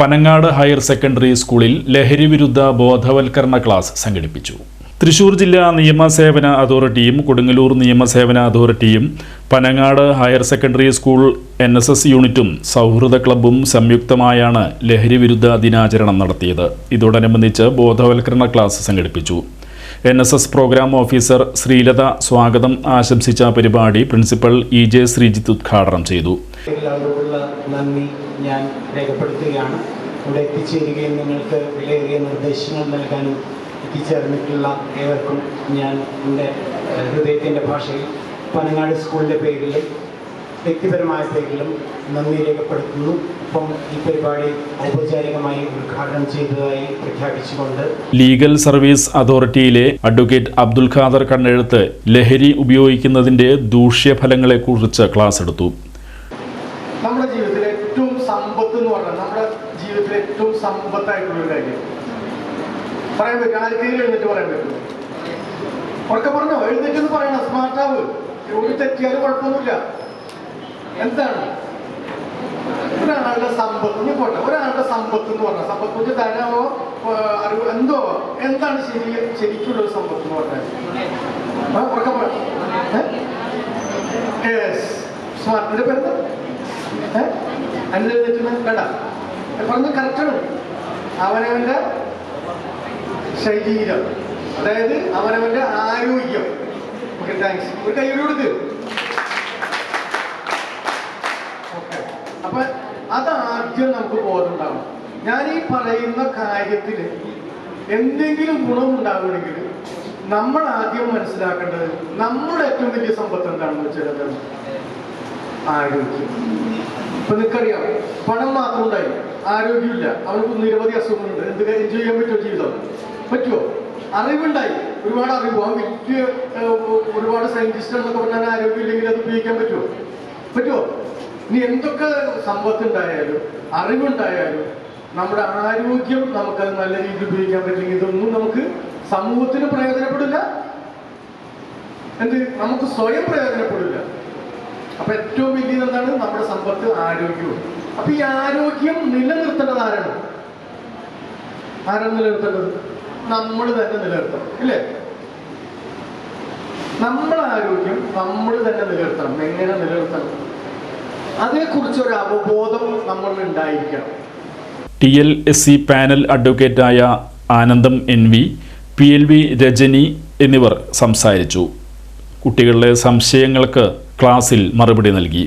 Panangad higher secondary സ്കൂളിൽ ലഹരി വിരുദ്ധ ബോധവൽക്കരണ ക്ലാസ് സംഘടിപ്പിച്ചു. തൃശൂർ ജില്ലാ നിയമസേവന അതോറിറ്റിയും കൊടുങ്ങല്ലൂർ നിയമസേവന അതോറിറ്റിയും Panangad higher secondary school N S S യൂണിറ്റും സൗഹൃദ ക്ലബ്ബും സംയുക്തമായാണ് ലഹരി വിരുദ്ധ ദിനാചരണം നടത്തിയത്. ഇതോടനുബന്ധിച്ച് ബോധവൽക്കരണ ക്ലാസ് സംഘടിപ്പിച്ചു. N S S programme officer Sreelatha സ്വാഗതം ആശംസിച്ച പരിപാടി പ്രിൻസിപ്പൽ ഇ ജെ ശ്രീജിത്ത് ഉദ്ഘാടനം ചെയ്തു. ഞാൻ രേഖപ്പെടുത്തുകയാണ്. ഇവിടെ എത്തിച്ചേരുകയും നിങ്ങൾക്ക് വിലയേറിയ നിർദ്ദേശങ്ങൾ നൽകാനും എത്തിച്ചേർന്നിട്ടുള്ള ഏവർക്കും ഞാൻ എന്റെ ഹൃദയത്തിന്റെ ഭാഷയിൽ പനങ്ങാട് സ്കൂളിന്റെ പേരിലും വ്യക്തിപരമായ പേരിലും നന്ദി രേഖപ്പെടുത്തുന്നു. ഒപ്പം ഈ പരിപാടി ഔപചാരികമായി ഉദ്ഘാടനം ചെയ്തതായി പ്രഖ്യാപിച്ചുകൊണ്ട് ലീഗൽ സർവീസ് അതോറിറ്റിയിലെ അഡ്വക്കേറ്റ് അബ്ദുൽ ഖാദർ കണ്ണെഴുത്ത് ലഹരി ഉപയോഗിക്കുന്നതിന്റെ ദൂഷ്യഫലങ്ങളെക്കുറിച്ച് ക്ലാസ് എടുത്തു. നമ്മുടെ ജീവിതത്തിലെ ഏറ്റവും സമ്പത്ത് എന്ന് പറഞ്ഞാൽ നമ്മുടെ ജീവിതത്തിലെ ഏറ്റവും സമ്പത്തായിട്ടുള്ള ഒരു കാര്യം. പറയാൻ പറ്റും. ആർക്കെങ്കിലും എഴുന്നേറ്റ് പറയാൻ പറ്റും. ഉറക്കെ പറഞ്ഞോ? എഴുന്നേറ്റ് പറയണം സ്മാർട്ടാവ്. ഒരു തെറ്റിയാലും കുഴപ്പമൊന്നുമില്ല. എന്താണ്? ഒരാളുടെ സമ്പത്ത്. ഇനി പോട്ടെ. ഒരാളുടെ സമ്പത്ത് എന്ന് പറഞ്ഞാൽ സമ്പത്ത് വെച്ച് ധനമോ അറിവ്? എന്തോ? എന്താണ് ശരി? ശരിക്കുള്ള ഒരു സമ്പത്ത് എന്ന് പറഞ്ഞാൽ? ഉറക്കെ പറ. സ്മാർട്ടിന്റെ പേരെന്താ അനുസരിച്ചിട്ട് വേണ്ട പറഞ്ഞ കറക്റ്റാണ് അവനവന്റെ ശരീരം. അതായത് അവനവന്റെ ആരോഗ്യം. ഓക്കെ താങ്ക്സ് ഒരു കൈ കൊടുത്ത് ഓക്കെ അപ്പൊ അതാദ്യം നമുക്ക് ബോധമുണ്ടാവണം. ഞാൻ ഈ പറയുന്ന കാര്യത്തിൽ എന്തെങ്കിലും ഗുണമുണ്ടാകണമെങ്കിൽ നമ്മൾ ആദ്യം മനസ്സിലാക്കേണ്ടത് നമ്മുടെ ഏറ്റവും വലിയ സമ്പത്ത് എന്താണെന്ന് വെച്ചാൽ? ആരോഗ്യം. ഇപ്പൊ നിനക്കറിയാം പണം മാത്രം ഉണ്ടായി. ആരോഗ്യമില്ല. അവർക്ക് നിരവധി അസുഖങ്ങളുണ്ട്. എന്ത് എൻജോയ് ചെയ്യാൻ പറ്റുമോ ജീവിതം? പറ്റുമോ? അറിവുണ്ടായി. ഒരുപാട് അറിവ്. ആ വലിയ ഒരുപാട് സയന്റിസ്റ്റ് എന്നൊക്കെ പറഞ്ഞാൽ ആരോഗ്യം ഇല്ലെങ്കിൽ അത് ഉപയോഗിക്കാൻ പറ്റുമോ? പറ്റുമോ? ഇനി എന്തൊക്കെ സമ്പത്ത് ഉണ്ടായാലും അറിവുണ്ടായാലും നമ്മുടെ ആരോഗ്യം നമുക്കത് നല്ല രീതിയിൽ ഉപയോഗിക്കാൻ പറ്റില്ലെങ്കിൽ ഇതൊന്നും നമുക്ക് സമൂഹത്തിന് പ്രയോജനപ്പെടില്ല. എന്ത്? നമുക്ക് സ്വയം പ്രയോജനപ്പെടില്ല. അപ്പൊ ഏറ്റവും വലിയത് എന്താണ്? നമ്മുടെ സമ്പത്ത് ആരോഗ്യവും. അപ്പൊ ഈ ആരോഗ്യം നിലനിർത്തേണ്ടത് ആരാണ്? ആരാണ് നിലനിർത്തേണ്ടത്? നമ്മൾ തന്നെ നിലനിർത്തണം ഇല്ലേ? നമ്മുടെ ആരോഗ്യം നമ്മൾ തന്നെ നിലനിർത്തണം. എങ്ങനെ നിലനിർത്തണം? അതേക്കുറിച്ച് ഒരു അവബോധം നമ്മൾ ഉണ്ടായിരിക്കണം. T L S C panel അഡ്വക്കേറ്റായ Anandam N V P L V Rajani എന്നിവർ സംസാരിച്ചു. കുട്ടികളുടെ സംശയങ്ങൾക്ക് ക്ലാസ്സിൽ മറുപടി നൽകി